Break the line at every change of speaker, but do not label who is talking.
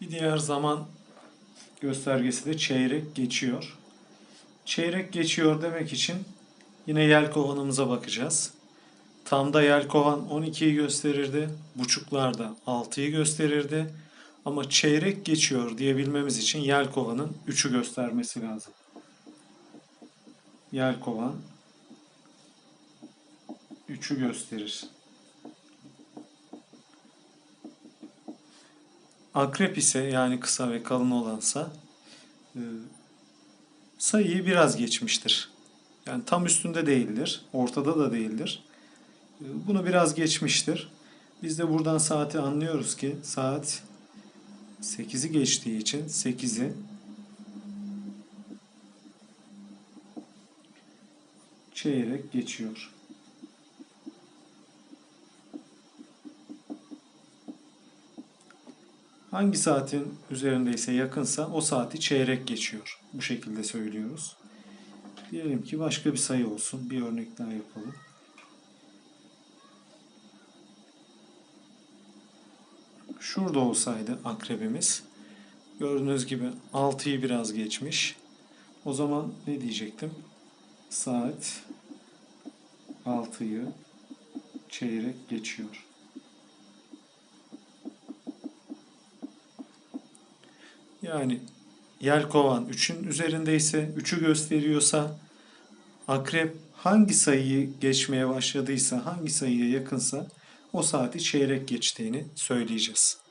Bir diğer zaman göstergesi de çeyrek geçiyor. Çeyrek geçiyor demek için yine yelkovanımıza bakacağız. Tamda yelkovan 12'yi gösterirdi. Buçuklarda 6'yı gösterirdi. Ama çeyrek geçiyor diyebilmemiz için yelkovanın 3'ü göstermesi lazım. Yelkovan 3'ü gösterir. Akrep ise yani kısa ve kalın olansa e, sayıyı biraz geçmiştir. Yani tam üstünde değildir, ortada da değildir. E, Bunu biraz geçmiştir. Biz de buradan saati anlıyoruz ki saat 8'i geçtiği için 8'i çeyrek geçiyor. Hangi saatin üzerindeyse yakınsa o saati çeyrek geçiyor. Bu şekilde söylüyoruz. Diyelim ki başka bir sayı olsun. Bir örnek daha yapalım. Şurada olsaydı akrebimiz gördüğünüz gibi 6'yı biraz geçmiş. O zaman ne diyecektim? Saat 6'yı çeyrek geçiyor. Yani yelkovan 3'ün üzerindeyse 3'ü gösteriyorsa akrep hangi sayıyı geçmeye başladıysa hangi sayıya yakınsa o saati çeyrek geçtiğini söyleyeceğiz.